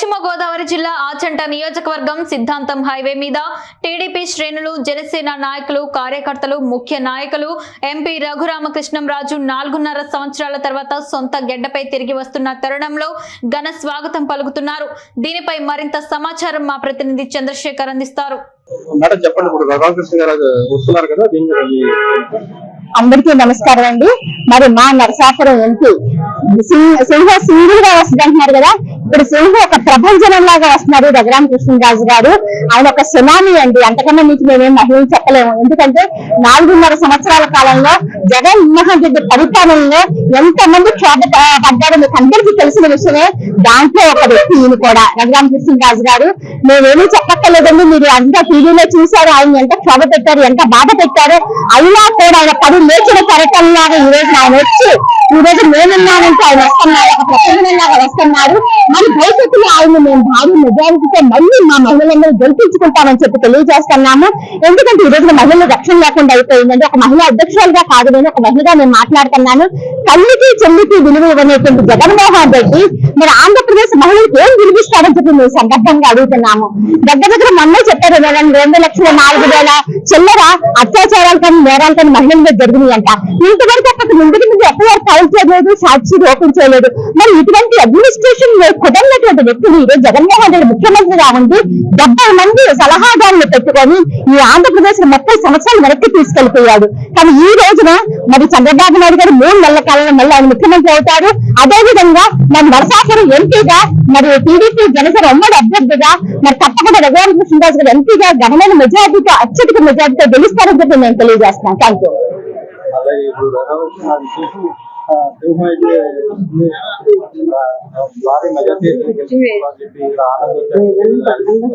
పశ్చిమ గోదావరి జిల్లా ఆచంట నియోజకవర్గం సిద్ధాంతం హైవే మీద టీడీపీ శ్రేణులు జనసేన నాయకులు కార్యకర్తలు ముఖ్య నాయకులు ఎంపీ రఘురామకృష్ణంరాజు నాలుగున్నర సంవత్సరాల తర్వాత సొంత గెడ్డపై తిరిగి వస్తున్న తరుణంలో ఘన స్వాగతం పలుకుతున్నారు. దీనిపై మరింత సమాచారం మా ప్రతినిధి చంద్రశేఖర్ అందిస్తారు. అందరికీ నమస్కారం అండి. మరి మా నరసాపురం ఎంపీ సింహ సింహ సింగిల్గా వస్తుంది అంటున్నారు కదా ఇప్పుడు సింహ ఒక ప్రభంజనం లాగా వస్తున్నారు రఘురామ కృష్ణరాజు గారు. ఆయన ఒక సునామీ అండి. అంతకన్నా మీకు మేమేం మహిళలు చెప్పలేము. ఎందుకంటే నాలుగున్నర సంవత్సరాల కాలంలో జగన్ మోహన్ రెడ్డి పరిపాలనలో ఎంత మంది క్షోభ పడ్డారో మీకు అందరికీ తెలిసిన విషయమే దాంట్లో ఒక వ్యక్తి ఈయన కూడా రఘురామ కృష్ణరాజు గారు. మేమేమీ చెప్పక్కర్లేదండి. మీరు అంతా టీవీలో చూశారు. ఆయన ఎంత క్షోభ పెట్టారు ఎంత బాధ పెట్టారు అయినా కూడా ఆయన పడి లేచిన కరటంలాగా ఈ రోజు ఆయన వచ్చి ఈ రోజు నేనున్నానంటే ఆయన వస్తున్నారు ఒక ప్రసంగంలాగా వస్తున్నారు మరి భవిష్యత్తులో ఆయన మేము భారీ మెజారిటీతో మళ్ళీ మా మహిళలందరూ గెలిపించుకుంటామని చెప్పి తెలియజేస్తున్నాము. ఎందుకంటే ఈ రోజున మహిళలు రక్షణ లేకుండా అయిపోయిందండి. ఒక మహిళ అధ్యక్షురాలుగా కాదు నేను ఒక మహిళగా నేను మాట్లాడుతున్నాను. తల్లికి చెల్లికి విలువ ఇవ్వనేటువంటి జగన్మోహన్ రెడ్డి మరి ఆంధ్రప్రదేశ్ మహిళలకు ఏం విలువిస్తారని చెప్పి మేము సందర్భంగా అడుగుతున్నాము. దగ్గర దగ్గర మొన్నే చెప్పారు రెండు లక్షల నాలుగు వేల చిల్లర అత్యాచారాలు కానీ నేరాలు కానీ మహిళల మీద జరిగినాయి అంట ఇంతవరకు అక్కడ ముందుకు ముందు ఎఫ్ఐఆర్ ఫైల్ చేయలేదు సాక్షి ఓపెన్ చేయలేదు. మరి ఇటువంటి అడ్మినిస్ట్రేషన్ కుదరినటువంటి వ్యక్తులు ఈ జగన్మోహన్ రెడ్డి ముఖ్యమంత్రిగా ఉండి డెబ్బై మంది సలహాదారులు పెట్టుకొని ఈ ఆంధ్రప్రదేశ్ ముప్పై సంవత్సరాలు వెనక్కి తీసుకెళ్ళిపోయాడు కానీ ఈ రోజున మరి చంద్రబాబు నాయుడు గారు మూడు నెలల కాలంలో మళ్ళీ ఆయన ముఖ్యమంత్రి అవుతారు అదే విధంగా మరి నరసాపురం ఎంపీగా మరి టీడీపీ జనసేన ఉమ్మడి అభ్యర్థిగా మరి తప్పకుండా రఘువరకృష్ణదాస్ గారు ఎంపీగా ఘనమైన మెజార్టీతో అత్యధిక మెజార్టీతో గెలుస్తారని చెప్పి నేను తెలియజేస్తున్నాను. థ్యాంక్ యూ అలాగే ఇప్పుడు రామకృష్ణ గారు చూసి, ఆ, సింహం అయితే ఆ, భారీ మెజార్టీ చెప్పి ఇక్కడ ఆనందం